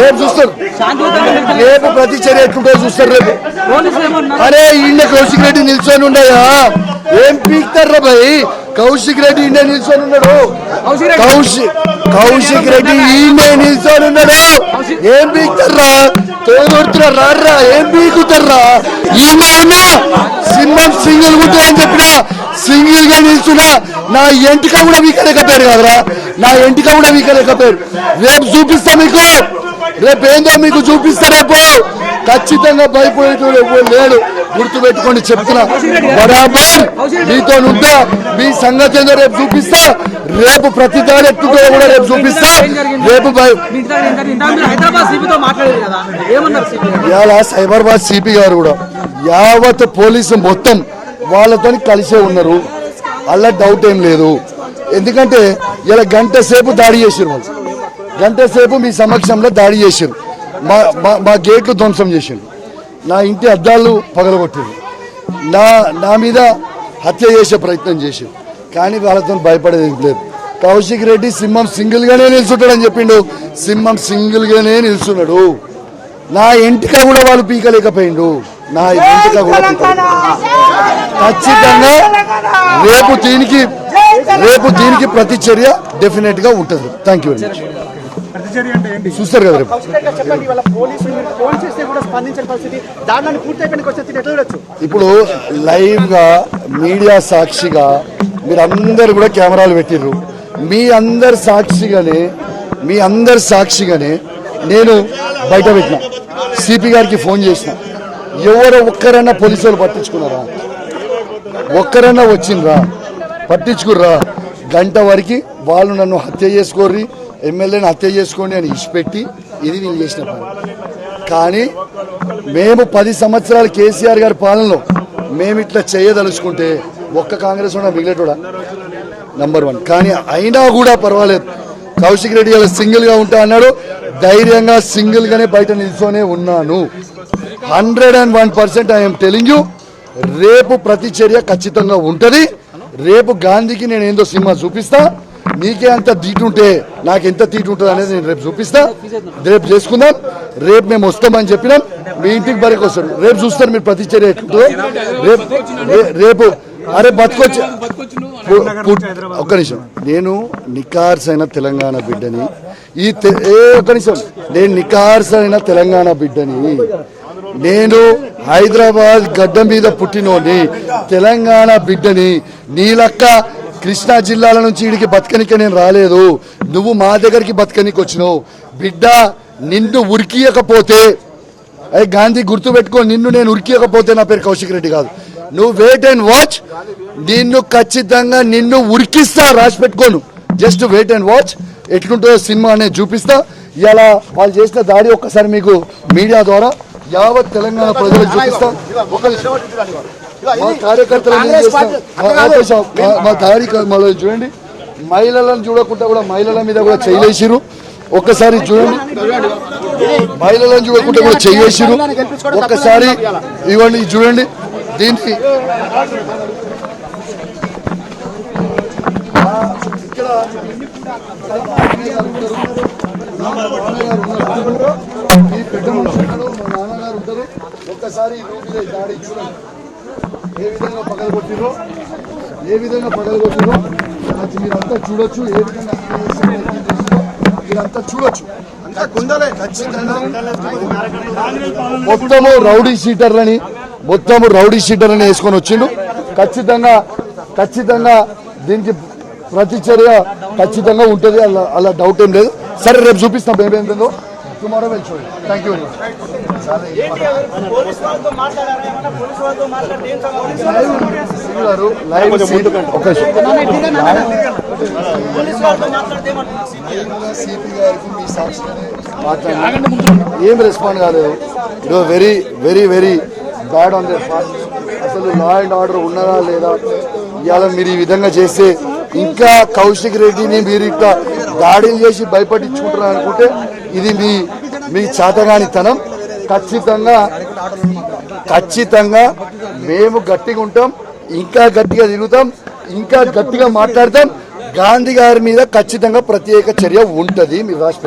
రేపు చూస్తారు. రేపు ప్రతి చర్య ఎట్లుంటో చూస్తారు రేపు. అరే ఈయన కౌశిక్ రెడ్డి నిల్చొని ఉండయా ఏం పీక్తారా భయ్? కౌశిక్ రెడ్డి ఈయన నిల్చొని ఉన్నాడు. కౌశిక్. కౌశిక్ రెడ్డి ఈయన నిల్చొని ఉన్నాడు? ఏం పీక్తారా తోగొడుతున్నా రా ఏం పీకుతారా ఈయన సింహం సింగిల్ కుట్టారని చెప్పిన సింగిల్గా నిల్చున్నా నా ఎంటిక కూడా వీకలేకపోయారు కదరా? నా ఎంటిక కూడా వీకలేకపోయారు రేపు చూపిస్తా మీకు. రేపు ఏందో మీకు చూపిస్తా రేపు. ఖచ్చితంగా భయపడేటోడు ఎవరు లేడు. గుర్తు పెట్టుకోండి చెప్తున్నా. బరాబర్. మీతో ఉంటా మీ సంగతి ఏందో రేపు చూపిస్తా. రేపు ప్రతి దాడి ఎత్తుతో కూడా రేపు చూపిస్తా. రేపు సైబరాబాద్ సిపి గారు కూడా యావత్ పోలీసు మొత్తం వాళ్ళతో కలిసే ఉన్నారు. అలా డౌట్ ఏం లేదు. ఎందుకంటే ఇలా గంట సేపు దాడి చేసారు వాళ్ళు. గంట సేపు మీ సమక్షంలో దాడి చేశారు మా మా- మా గేట్లు ధ్వంసం చేశారు నా ఇంటి అద్దాలు పగలగొట్టారు నా నా మీద హత్య చేసే ప్రయత్నం చేశారు కానీ వాళ్ళతో భయపడేది లేదు. కౌశిక్ రెడ్డి సింహం సింగిల్గానే నిల్చుంటాడని చెప్పిండు. సింహం సింగిల్గానే నిల్చున్నాడు. నా ఎంటిక కూడా వాళ్ళు పీకలేకపోయిండు. నా ఎంటిక కూడా పీకలేకపోయిండు. ఖచ్చితంగా రేపు దీనికి రేపు దీనికి ప్రతి చర్య డెఫినెట్గా ఉంటుంది. థ్యాంక్ యూ వెరీ మచ్ చూస్తారు కదా రేపు. పోలీసులు ఇప్పుడు లైవ్గా మీడియా సాక్షిగా మీరు అందరు కూడా కెమెరాలు పెట్టిర్రు. మీ అందరు సాక్షిగానే మీ అందరు సాక్షిగానే నేను బయట పెట్టిన. సిపి గారికి ఫోన్ చేసిన. ఎవరో ఒక్కరన్నా పోలీసు వాళ్ళు పట్టించుకున్నారా? ఒక్కరన్నా వచ్చిండ్రా పట్టించుకుర్రా. గంట వరకు వాళ్ళు నన్ను హత్య చేసుకోర్రి ఎమ్మెల్యేని హత్య చేసుకోండి అని ఇచ్చిపెట్టి ఇది నేను చేసిన పని. కానీ మేము పది సంవత్సరాలు కేసీఆర్ గారి పాలనలో మేము ఇట్లా చేయదలుచుకుంటే ఒక్క కాంగ్రెస్ ఉన్న మిగిలేటోడా? నంబర్ వన్ కానీ అయినా కూడా పర్వాలేదు. కౌశిక్ రెడ్డి గారు సింగిల్గా ఉంటా అన్నాడు. ధైర్యంగా సింగిల్గానే బయట నిల్చోనే ఉన్నాను. Hundred and one percent I'm telling you. రేపు ప్రతిచర్య ఖచ్చితంగా ఉంటది. రేపు గాంధీకి నేను ఏందో సినిమా చూపిస్తా. నీకే అంత తీటుంటే నాకు ఎంత తీటు ఉంటుంది అనేది నేను రేపు చూపిస్తా. రేపు చేసుకుందాం. రేపు మేము వస్తామని చెప్పినాం. మీ ఇంటికి బరికి వస్తారు. రేపు చూస్తారు మీరు ప్రతిచర్య ఎట్లుంటుందో. రేపు రేపు అరే బతుకొచ్చి ఒక్క నిమిషం. నేను నికార్స్ అయిన తెలంగాణ బిడ్డని. ఈ తె- ఏ ఒక్క నిమిషం. నేను నికార్స్ తెలంగాణ బిడ్డని. నేను హైదరాబాద్ గడ్డ మీద పుట్టినోని తెలంగాణ బిడ్డని నీలక్క కృష్ణా జిల్లాల నుంచి ఇడికి బతకనిక నేను రాలేదు. నువ్వు మా దగ్గరికి బతకనికి వచ్చినావు. బిడ్డ నిన్ను ఉరికియకపోతే అయ్యి గాంధీ గుర్తుపెట్టుకో నిన్ను నేను ఉరికియకపోతే నా పేరు కౌశిక్ రెడ్డి కాదు. నువ్వు వెయిట్ అండ్ వాచ్ నిన్ను ఖచ్చితంగా నిన్ను ఉరికిస్తా రాసి పెట్టుకోను. జస్ట్ వెయిట్ అండ్ వాచ్ ఎట్లుంటుందో సినిమా అనేది చూపిస్తా. ఇలా వాళ్ళు చేసిన దాడి ఒక్కసారి మీకు మీడియా ద్వారా యావత్ తెలంగాణ ప్రజలకు చూపిస్తా. ఒక నిమిషం. మా కార్యకర్తలు? మా- కార్యకర్తలు చూడండి. మహిళలను చూడకుండా కూడా మహిళల మీద కూడా చేయలేసిరు. ఒక్కసారి చూడండి. మహిళలను చూడకుండా కూడా చేయేసిరు ఒక్కసారి ఇవ్వండి చూడండి. దీనికి ఇక్కడ పెద్దలు ఉంటారు ఒక్కసారి మీద దాడి చూడండి ఏ విధంగా పగలగొట్టిరో ఏ విధంగా పగలగొట్టిరో అది మీరంతా చూడొచ్చు ఏ విధంగా మీరంతా చూడొచ్చు. మొత్తము రౌడీ షీటర్లని మొత్తము రౌడీ షీటర్లని వేసుకొని వచ్చిండు. ఖచ్చితంగా ఖచ్చితంగా దీనికి ప్రతి చర్య ఖచ్చితంగా ఉంటుంది అలా అలా డౌట్ ఏం లేదు. సరే రేపు చూపిస్తాం ఏమేందో టుమారో వెళ్ళి చూడండి థ్యాంక్ యూ వెరీ మచ్ ఏం? లైవ్ ఒక రెస్పాండ్ కాలేదు. It very very very bad on part అసలు లా అండ్ ఆర్డర్ ఉన్నదా లేదా? ఇవాళ మీరు ఈ విధంగా చేస్తే ఇంకా కౌశిక్ రెడ్డిని మీరు ఇంకా దాడులు చేసి భయపడించుకుంటారు అనుకుంటే ఇది మీ మీ చేతగానితనం. ఖచ్చితంగా ఖచ్చితంగా మేము గట్టిగా ఉంటాం ఇంకా గట్టిగా తిరుగుతాం ఇంకా గట్టిగా మాట్లాడతాం. గాంధీ గారి మీద ఖచ్చితంగా ప్రత్యేక చర్య ఉంటది మీరు రాసి